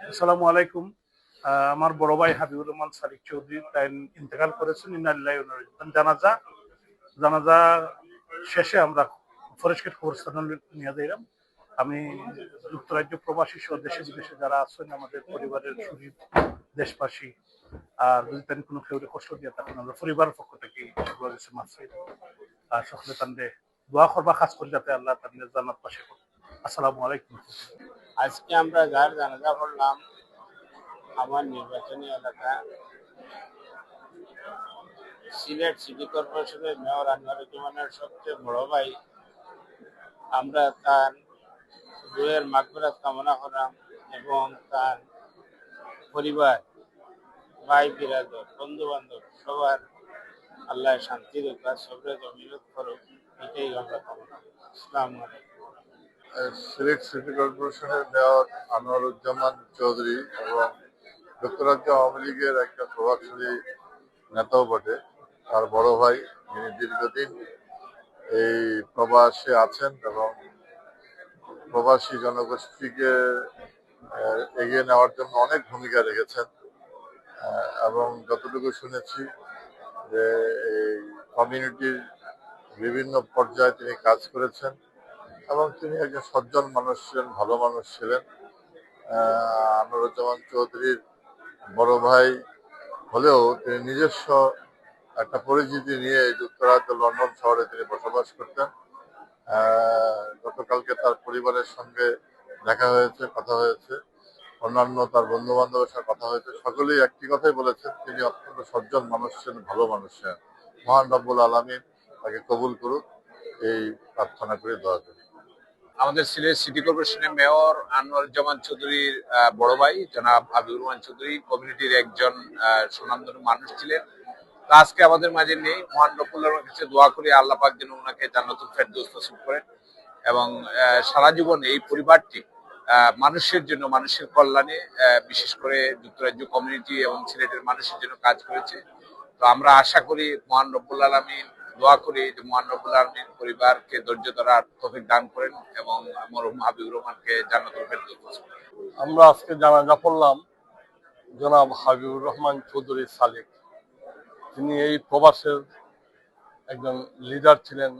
আসসালামু আলাইকুম। আমার বড় ভাই হাবিবুর রহমান সাদিক চৌধুরী তাই ইন্তেকাল করেছেন। জানাজা জানাজা শেষে আমরা ফরেস্টগেট কবরস্থানে নিয়ে দিলাম আমি যুক্তরাজ্য প্রবাসী সহ দেশে বিদেশে যারা আছেন, আমাদের পরিবারের শরীর দেশবাসী, আর যদি তেন কোনো কেউ কষ্ট দিয়ে থাকেন আমরা পরিবারের পক্ষ থেকে আর সকলে তান্ডে দোয়া করবা, খাস করে যাতে আল্লাহ তাদের জান্নাত পাশে আসসালামু আলাইকুম। আজকে আমরা যার জানাজা করলাম আমার নির্বাচনী এলাকা। সিলেট সিটি কর্পোরেশনের মেয়র আনোয়ারুজ্জামানের সবচেয়ে বড় ভাই। আমরা তার রুয়ের মাগফিরাত কামনা করলাম এবং তার পরিবার, ভাই, বিরাদর বন্ধু বান্ধব সবার আল্লাহ শান্তি রেখা সবরে জমিনত করুক, এটাই আমরা কামনা করি। আসসালামু আলাইকুম। সিলেট সিটি কর্পোরেশনের মেয়র আনোয়ারুজ্জামান চৌধুরী এবং যুক্তরাজ্য আওয়ামী লীগের একটা প্রভাবশালী নেতাও বটে। তার বড় ভাই, যিনি দীর্ঘদিন এই প্রবাসে আছেন এবং প্রবাসী জনগোষ্ঠীকে এগিয়ে নেওয়ার জন্য অনেক ভূমিকা রেখেছেন। এবং যতটুকু শুনেছি যে এই কমিউনিটির বিভিন্ন পর্যায়ে তিনি কাজ করেছেন। এবং তিনি একজন সজ্জন মানুষ ছিলেন ভালো মানুষ ছিলেন। আহ, আনোয়ারুজ্জামান চৌধুরীর বড় ভাই হলেও তিনি নিজস্ব একটা পরিচিতি নিয়ে যুক্তরাজ্য লন্ডন শহরে তিনি বসবাস করতেন। গতকালকে তার পরিবারের সঙ্গে দেখা হয়েছে কথা হয়েছে। অন্যান্য তার বন্ধু বান্ধবের সাথে কথা হয়েছে। সকলেই একটি কথাই বলেছেন তিনি অত্যন্ত সজ্জন মানুষ ছিলেন ভালো মানুষ ছিলেন। মহান রব্বুল আলমিন তাকে কবুল করুক। এই প্রার্থনা করে করি। আমাদের সিলেট সিটি কর্পোরেশনের মেয়র আনোয়ারুজ্জামান চৌধুরীর বড় ভাই, জনাব হাবিবুর রহমান চৌধুরী কমিউনিটির একজন সুনামধন্য মানুষ ছিলেন। তো আজকে আমাদের মাঝে নেই। মহান রব্বুল্লাহর কাছে দোয়া করি আল্লাহ পাক যেন ওনাকে জান্নাতুল ফেরদৌস নসিব করেন এবং সারা জীবন এই পরিবারটি মানুষের জন্য, মানুষের কল্যাণে বিশেষ করে যুক্তরাজ্য কমিউনিটি এবং সিলেটের মানুষের জন্য কাজ করেছে। তো আমরা আশা করি মহান রব্বুল আলমিন দোয়া করি যে মহান রব্বুল আলমিন পরিবারকে ধৈর্য ধরার তৌফিক দান করেন এবং মরহুম হাবিবুর রহমানকে জান্নাতুল আমরা আজকে জানাজা পড়লাম জনাব হাবিবুর রহমান চৌধুরী সালেক। তিনি এই প্রবাসের একজন লিডার ছিলেন।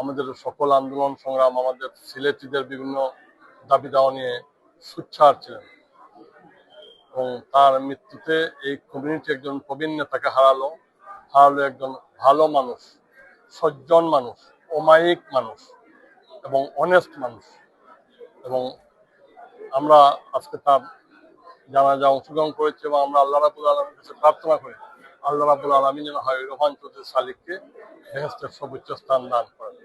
আমাদের সকল আন্দোলন সংগ্রাম, আমাদের সিলেটিদের বিভিন্ন দাবি দাওয়া নিয়ে সুচ্ছার ছিলেন। এবং তার মৃত্যুতে এই কমিউনিটি একজন প্রবীণ নেতাকে হারালো। হারালো একজন ভালো মানুষ, সজ্জন মানুষ, অমায়িক মানুষ এবং অনেস্ট মানুষ। এবং আমরা আজকে তার জানাজা অংশগ্রহণ করেছি এবং আমরা আল্লাহ রাবুল আলমীর কাছে প্রার্থনা করি, আল্লাহ রাবুল আলমী যেন হয় রোহান চৌধুরী সালিককে বেহেস্তের সর্বোচ্চ স্থান দান করেন।